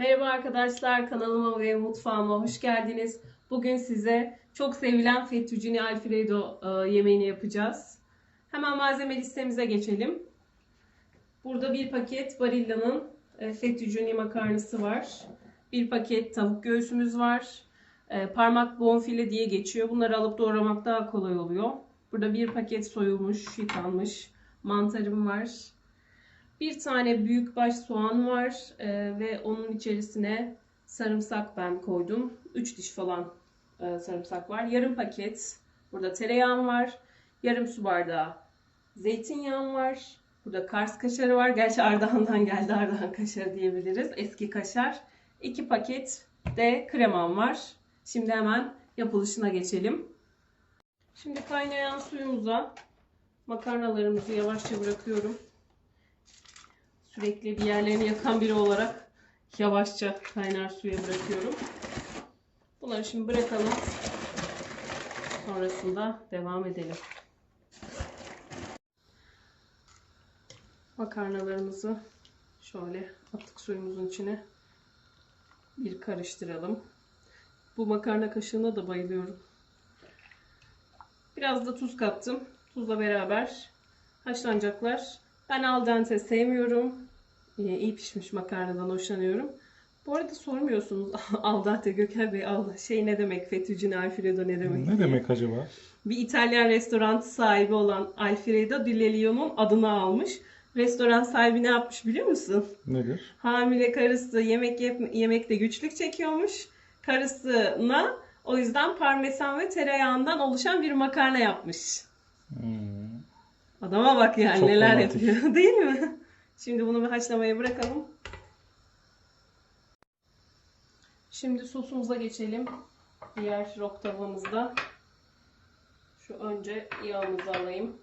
Merhaba arkadaşlar, kanalıma ve mutfağıma hoş geldiniz. Bugün size çok sevilen fettuccine alfredo e, yemeğini yapacağız. Hemen malzeme listemize geçelim. Burada bir paket Barilla'nın e, fettuccine makarnası var. Bir paket tavuk göğsümüz var. E, Parmak bonfile diye geçiyor. Bunları alıp doğramak daha kolay oluyor. Burada bir paket soyulmuş, yıkanmış mantarım var. Bir tane büyükbaş soğan var e, ve onun içerisine sarımsak ben koydum. 3 diş falan e, sarımsak var. Yarım paket burada tereyağım var. Yarım su bardağı zeytinyağım var. Burada Kars kaşarı var. Gerçi Ardahan'dan geldi Ardahan kaşarı diyebiliriz. Eski kaşar. 2 paket de kremam var. Şimdi hemen yapılışına geçelim. Şimdi kaynayan suyumuza makarnalarımızı yavaşça bırakıyorum sürekli bir yerlerini yakan biri olarak yavaşça kaynar suya bırakıyorum. Bunları şimdi bırakalım. Sonrasında devam edelim. Makarnalarımızı şöyle attık suyumuzun içine. Bir karıştıralım. Bu makarna kaşığına da bayılıyorum. Biraz da tuz kattım. Tuzla beraber haşlanacaklar. Ben al dente sevmiyorum. Ee, iyi pişmiş makarnadan hoşlanıyorum. Bu arada sormuyorsunuz al dente Gökhan Bey al şey ne demek fettuccine alfredo ne demek? Ne demek acaba? Bir İtalyan restoran sahibi olan Alfredo Di Lelio'nun adını almış. Restoran sahibi ne yapmış biliyor musun? Nedir? Hamile karısı yemek yap- yemekte güçlük çekiyormuş. Karısına o yüzden parmesan ve tereyağından oluşan bir makarna yapmış. Hmm. Adama bak yani Çok neler romantik. yapıyor değil mi? Şimdi bunu bir haşlamaya bırakalım. Şimdi sosumuza geçelim. Diğer rok tavamızda. Şu önce yağımızı alayım.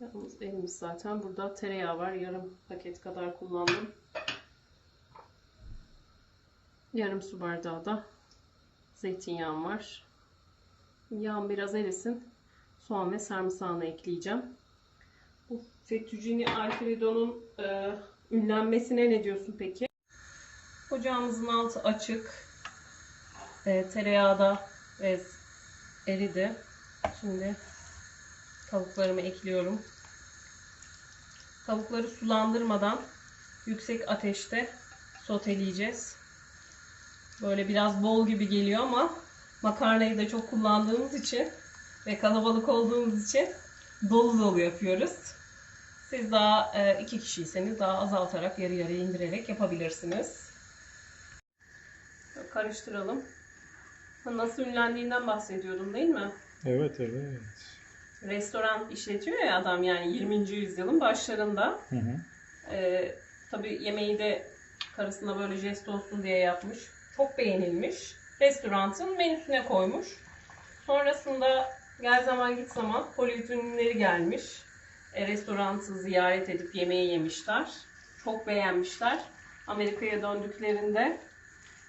Yağımız elimiz zaten. Burada tereyağı var. Yarım paket kadar kullandım. Yarım su bardağı da zeytinyağım var. Yağım biraz erisin. Soğan ve sarımsağını ekleyeceğim. Bu fettuccine alfredo'nun e, ünlenmesine ne diyorsun peki? Ocağımızın altı açık. E, tereyağı da bez eridi. Şimdi tavuklarımı ekliyorum. Tavukları sulandırmadan yüksek ateşte soteleyeceğiz. Böyle biraz bol gibi geliyor ama makarnayı da çok kullandığımız için ve kalabalık olduğumuz için dolu dolu yapıyoruz. Siz daha e, iki kişiyseniz daha azaltarak yarı yarıya indirerek yapabilirsiniz. Karıştıralım. Nasıl ünlendiğinden bahsediyordum değil mi? Evet evet. Restoran işletiyor ya adam yani 20. yüzyılın başlarında. Hı hı. Ee, tabii yemeği de karısına böyle jest olsun diye yapmış. Çok beğenilmiş. Restoranın menüsüne koymuş. Sonrasında gel zaman git zaman Hollywood ünlüleri gelmiş. E, restoranı ziyaret edip yemeği yemişler. Çok beğenmişler. Amerika'ya döndüklerinde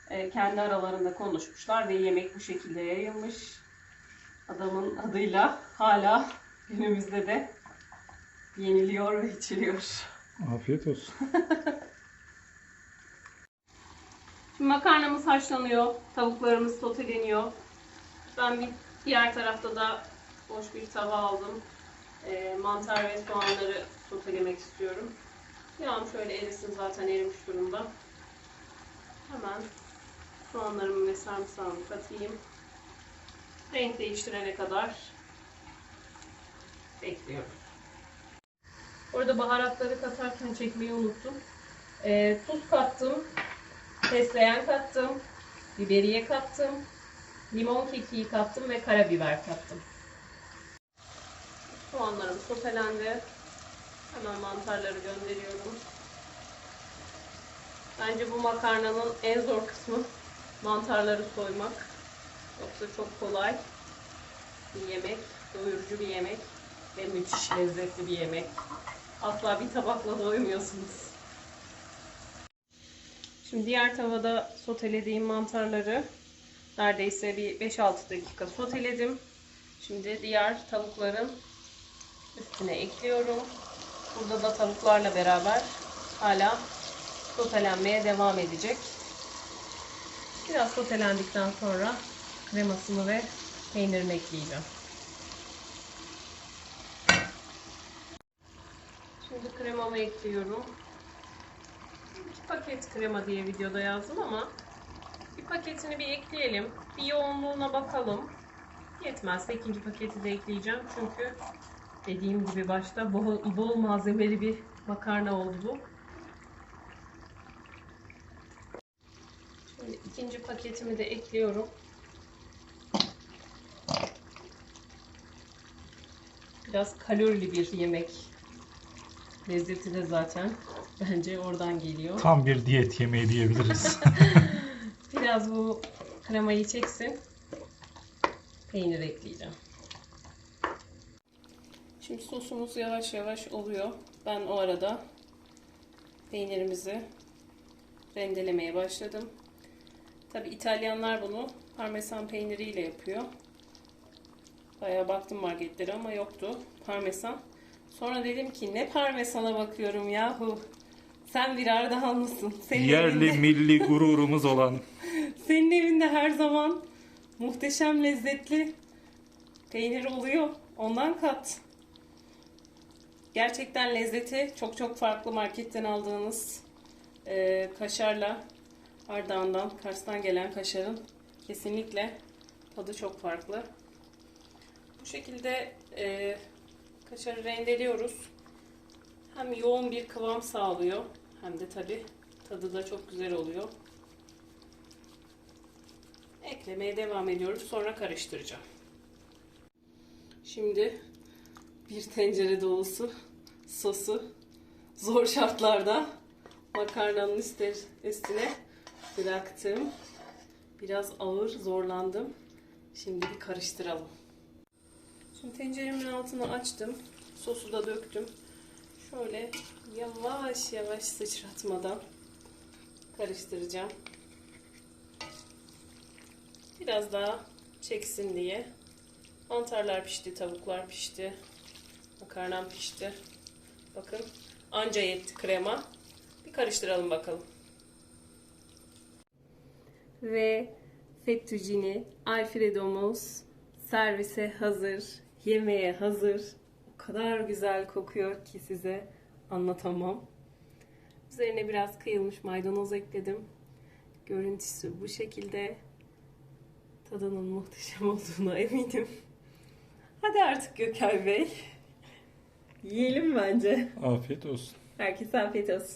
e, kendi aralarında konuşmuşlar ve yemek bu şekilde yayılmış. Adamın adıyla hala günümüzde de yeniliyor ve içiliyor. Afiyet olsun. Şimdi makarnamız haşlanıyor, tavuklarımız soteleniyor. Ben bir diğer tarafta da boş bir tava aldım. Ee, mantar ve soğanları sotelemek istiyorum. Yağım şöyle erisin zaten erimiş durumda. Hemen soğanlarımı ve sarımsağımı katayım. Renk değiştirene kadar bekliyorum. Orada baharatları katarken çekmeyi unuttum. Ee, tuz kattım, Fesleğen kattım, biberiye kattım, limon kekiği kattım ve karabiber kattım. Soğanlarım sotelendi. Hemen mantarları gönderiyorum. Bence bu makarnanın en zor kısmı mantarları soymak. Yoksa çok kolay bir yemek, doyurucu bir yemek ve müthiş lezzetli bir yemek. Asla bir tabakla doymuyorsunuz. Şimdi diğer tavada sotelediğim mantarları neredeyse bir 5-6 dakika soteledim. Şimdi diğer tavukların üstüne ekliyorum. Burada da tavuklarla beraber hala sotelenmeye devam edecek. Biraz sotelendikten sonra kremasını ve peynirini ekleyeceğim. Şimdi kremamı ekliyorum. İki paket krema diye videoda yazdım ama bir paketini bir ekleyelim. Bir yoğunluğuna bakalım. Yetmezse ikinci paketi de ekleyeceğim. Çünkü dediğim gibi başta bol, bol malzemeli bir makarna oldu bu. Şimdi ikinci paketimi de ekliyorum. Biraz kalorili bir yemek. Lezzeti de zaten bence oradan geliyor. Tam bir diyet yemeği diyebiliriz. Biraz bu kremayı çeksin. Peynir ekleyeceğim. Şimdi sosumuz yavaş yavaş oluyor. Ben o arada peynirimizi rendelemeye başladım. Tabi İtalyanlar bunu parmesan peyniriyle yapıyor. Bayağı baktım marketlere ama yoktu parmesan. Sonra dedim ki ne parmesana bakıyorum yahu. Sen bir Ardahanlısın. Senin Yerli evinde- milli gururumuz olan. senin evinde her zaman muhteşem lezzetli peynir oluyor. Ondan kat. Gerçekten lezzeti çok çok farklı marketten aldığınız e, kaşarla Ardahan'dan, Kars'tan gelen kaşarın kesinlikle tadı çok farklı. Bu şekilde e, kaşarı rendeliyoruz. Hem yoğun bir kıvam sağlıyor hem de tabi tadı da çok güzel oluyor. Eklemeye devam ediyoruz. Sonra karıştıracağım. Şimdi bir tencere dolusu sosu zor şartlarda makarnanın üstü- üstüne bıraktım. Biraz ağır zorlandım. Şimdi bir karıştıralım. Şimdi tenceremin altını açtım. Sosu da döktüm. Şöyle yavaş yavaş sıçratmadan karıştıracağım. Biraz daha çeksin diye. Mantarlar pişti, tavuklar pişti. Makarnam pişti. Bakın anca yetti krema. Bir karıştıralım bakalım. Ve fettuccine alfredomuz servise hazır. Yemeğe hazır. O kadar güzel kokuyor ki size anlatamam. Üzerine biraz kıyılmış maydanoz ekledim. Görüntüsü bu şekilde. Tadının muhteşem olduğuna eminim. Hadi artık Gökay Bey. Yiyelim bence. Afiyet olsun. Herkese afiyet olsun.